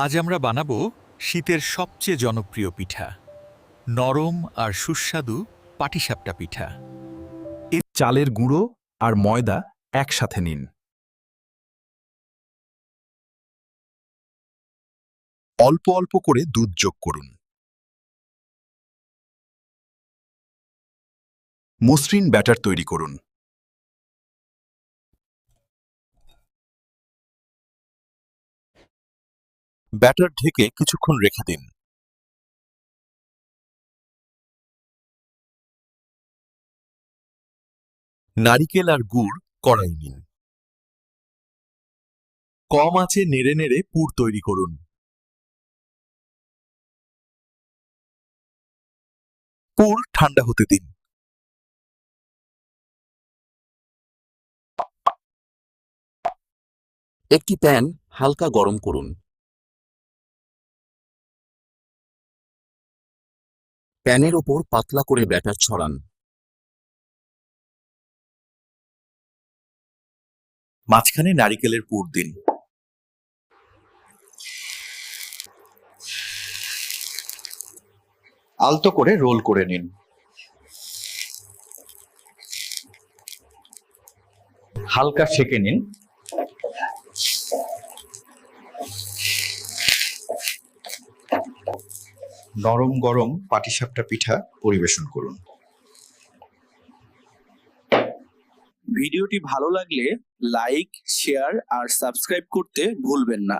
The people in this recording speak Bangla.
আজ আমরা বানাবো শীতের সবচেয়ে জনপ্রিয় পিঠা, নরম আর সুস্বাদু পাটিসাপটা পিঠা। এর চালের গুঁড়ো আর ময়দা একসাথে নিন। অল্প অল্প করে দুধ যোগ করুন। মসৃণ ব্যাটার তৈরি করুন। ব্যাটার ঢেকে কিছুক্ষণ রেখে দিন। নারিকেল আর গুড় কড়াই নিন। কম আঁচে নেড়ে নেড়ে পুর তৈরি করুন। পুর ঠান্ডা হতে দিন। একটি প্যান হালকা গরম করুন। প্যানের ওপর পাতলা করে ব্যাটার ছড়ান। মাঝখানে নারিকেলের পুর দিন। আলতো করে রোল করে নিন। হালকা সেকে নিন। নরম গরম পাটিসাপটা পিঠা পরিবেশন করুন। ভিডিওটি ভালো লাগলে লাইক, শেয়ার আর সাবস্ক্রাইব করতে ভুলবেন না।